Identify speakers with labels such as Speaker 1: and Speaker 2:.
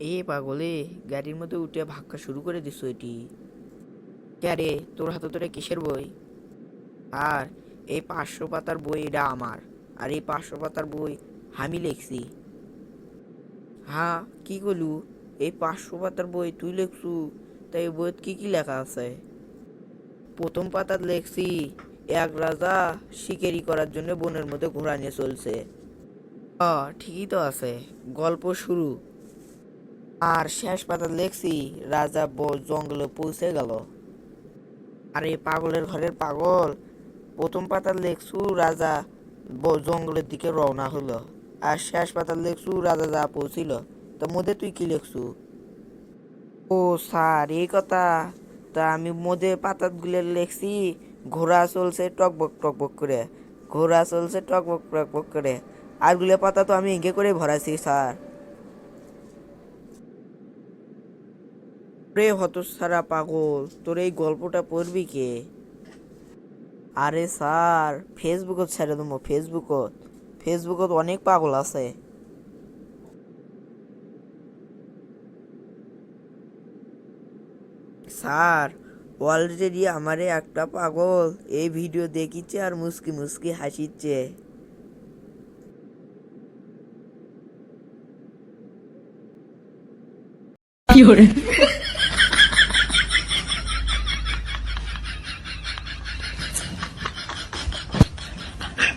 Speaker 1: এ পাগলে, গাড়ির মধ্যে উঠে ভাক্কা শুরু করে দিস এটি। ক্যারে তোর হাতে তোরা কিসের বই? আর এই পাঁচশো পাতার বই এটা আমার, আর এই পাঁচশো পাতার বই আমি লিখছি। হ্যাঁ কি করলু এই পাঁচশো পাতার বই তুই লিখছু? তাই বইত কি কি লেখা আছে? প্রথম পাতাত লেখছি, এক রাজা শিকারি করার জন্য বনের মধ্যে ঘোড়া নিয়ে চলছে। হ ঠিকই তো আছে। গল্প শুরু। আর শেষ পাতা লেখছি, রাজা ব- জঙ্গলে পৌঁছে গেল। আর পাগলের ঘরের পাগল। প্রথম পাতা লেখছু, রাজা ব- জঙ্গলের দিকে রওনা হলো আর শেষ পাতা লেখছু, রাজা যা পৌঁছিল, তো মধ্যে তুই কি লেখছু? ও স্যার, এই কথা। তা আমি মধ্যে পাতাগুলো লেখছি, ঘোড়া চলছে টকবক টকবক করে, ঘোড়া চলছে টকবক টকবক করে। আরগুলো পাতা তো আমি এঁকে করে ভরাইছি, স্যার। রে হতসারা পাগল, তোর এই গল্পটা পড়বি কে? আরে স্যার ফেসবুকত ছেড়ে দেবো ফেসবুকত ফেসবুকত অনেক পাগল আছে। স্যার অলরেডি আমারে একটা পাগল এই ভিডিও দেখিচ্ছে আর মুসকি মুসকি হাসিচ্ছে।